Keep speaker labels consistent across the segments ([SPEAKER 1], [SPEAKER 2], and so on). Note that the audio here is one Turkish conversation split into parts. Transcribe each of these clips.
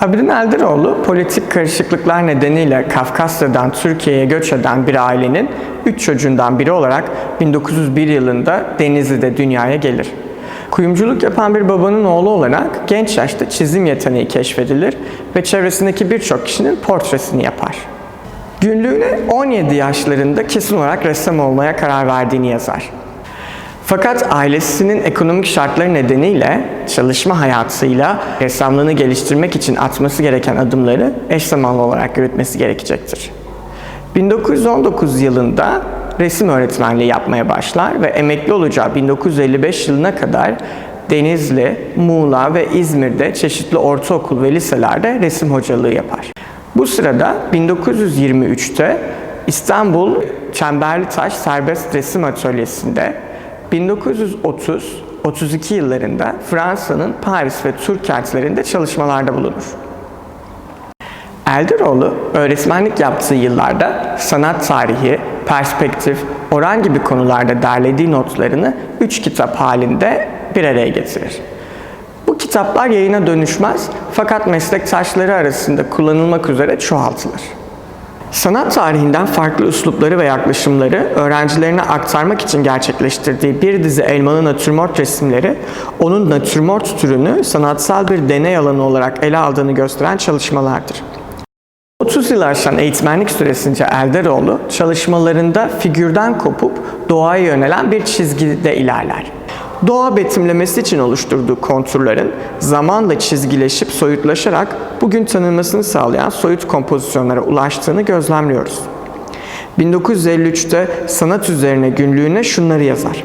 [SPEAKER 1] Abidin Elderoğlu politik karışıklıklar nedeniyle Kafkasya'dan Türkiye'ye göç eden bir ailenin 3 çocuğundan biri olarak 1901 yılında Denizli'de dünyaya gelir. Kuyumculuk yapan bir babanın oğlu olarak genç yaşta çizim yeteneği keşfedilir ve çevresindeki birçok kişinin portresini yapar. Günlüğüne 17 yaşlarında kesin olarak ressam olmaya karar verdiğini yazar. Fakat ailesinin ekonomik şartları nedeniyle çalışma hayatıyla ressamlığını geliştirmek için atması gereken adımları eş zamanlı olarak yürütmesi gerekecektir. 1919 yılında resim öğretmenliği yapmaya başlar ve emekli olacağı 1955 yılına kadar Denizli, Muğla ve İzmir'de çeşitli ortaokul ve liselerde resim hocalığı yapar. Bu sırada 1923'te İstanbul Çemberlitaş Serbest Resim Atölyesi'nde 1930-32 yıllarında Fransa'nın Paris ve Türk kentlerinde çalışmalarda bulunur. Elderoğlu öğretmenlik yaptığı yıllarda sanat tarihi, perspektif, oran gibi konularda derlediği notlarını üç kitap halinde bir araya getirir. Bu kitaplar yayına dönüşmez fakat meslektaşları arasında kullanılmak üzere çoğaltılır. Sanat tarihinden farklı üslupları ve yaklaşımları öğrencilerine aktarmak için gerçekleştirdiği bir dizi elmalı natürmort resimleri, onun natürmort türünü sanatsal bir deney alanı olarak ele aldığını gösteren çalışmalardır. 30 yıl aşan eğitmenlik süresince Elderoğlu çalışmalarında figürden kopup doğaya yönelen bir çizgide ilerler. Doğa betimlemesi için oluşturduğu konturların zamanla çizgileşip soyutlaşarak bugün tanınmasını sağlayan soyut kompozisyonlara ulaştığını gözlemliyoruz. 1953'te sanat üzerine günlüğüne şunları yazar.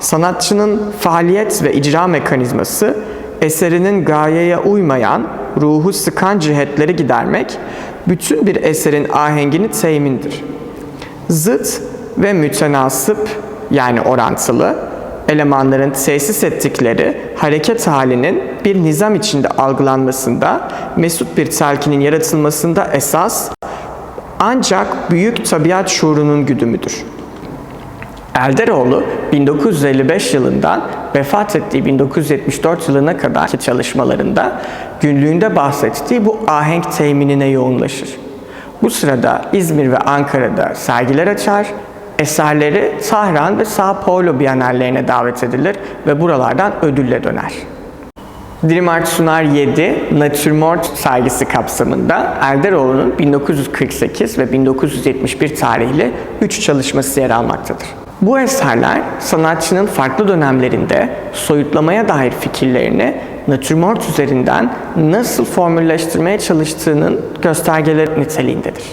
[SPEAKER 1] Sanatçının faaliyet ve icra mekanizması eserinin gayeye uymayan, ruhu sıkan cihetleri gidermek, bütün bir eserin ahengini temindir. Zıt ve mütenasip yani orantılı elemanların tesis ettikleri hareket halinin bir nizam içinde algılanmasında, mesut bir telkinin yaratılmasında esas ancak büyük tabiat şuurunun güdümüdür. Elderoğlu 1955 yılından vefat ettiği 1974 yılına kadarki çalışmalarında günlüğünde bahsettiği bu ahenk teminine yoğunlaşır. Bu sırada İzmir ve Ankara'da sergiler açar, eserleri Tahran ve Sao Paulo Bienallerine davet edilir ve buralardan ödülle döner. Dream Art Sunar 7 Natürmort sergisi kapsamında Elderoğlu'nun 1948 ve 1971 tarihli 3 çalışması yer almaktadır. Bu eserler sanatçının farklı dönemlerinde soyutlamaya dair fikirlerini natürmort üzerinden nasıl formülleştirmeye çalıştığının göstergeleri niteliğindedir.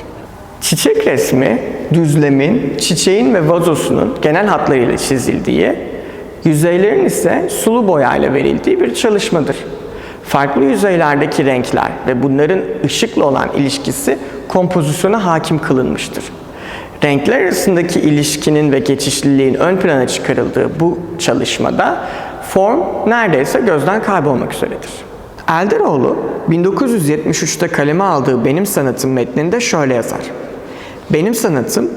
[SPEAKER 1] Çiçek resmi, düzlemin, çiçeğin ve vazosunun genel hatlarıyla çizildiği, yüzeylerin ise sulu boyayla verildiği bir çalışmadır. Farklı yüzeylerdeki renkler ve bunların ışıkla olan ilişkisi kompozisyona hakim kılınmıştır. Renkler arasındaki ilişkinin ve geçişliliğin ön plana çıkarıldığı bu çalışmada form neredeyse gözden kaybolmak üzeredir. Elderoğlu 1973'te kaleme aldığı Benim Sanatım metninde şöyle yazar. Benim sanatım,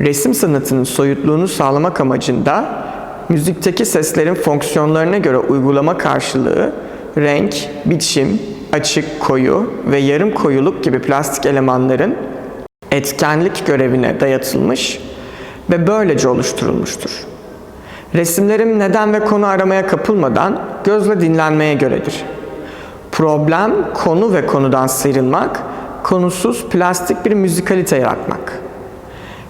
[SPEAKER 1] resim sanatının soyutluğunu sağlamak amacında müzikteki seslerin fonksiyonlarına göre uygulama karşılığı renk, biçim, açık, koyu ve yarım koyuluk gibi plastik elemanların etkenlik görevine dayatılmış ve böylece oluşturulmuştur. Resimlerim neden ve konu aramaya kapılmadan gözle dinlenmeye göredir. Problem, konu ve konudan sıyrılmak, konusuz plastik bir müzikalite yaratmak.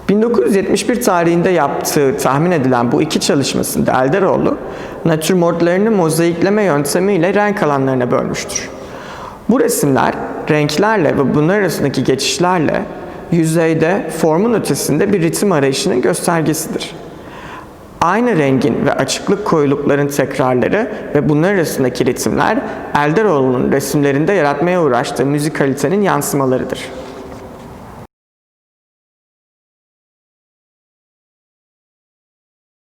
[SPEAKER 1] 1971 tarihinde yaptığı tahmin edilen bu iki çalışmasında Elderoğlu, natürmortlarını mozaikleme yöntemiyle renk alanlarına bölmüştür. Bu resimler renklerle ve bunlar arasındaki geçişlerle yüzeyde formun ötesinde bir ritim arayışının göstergesidir. Aynı rengin ve açıklık koyulukların tekrarları ve bunlar arasındaki ritimler Elderoğlu'nun resimlerinde yaratmaya uğraştığı müzikalitenin yansımalarıdır.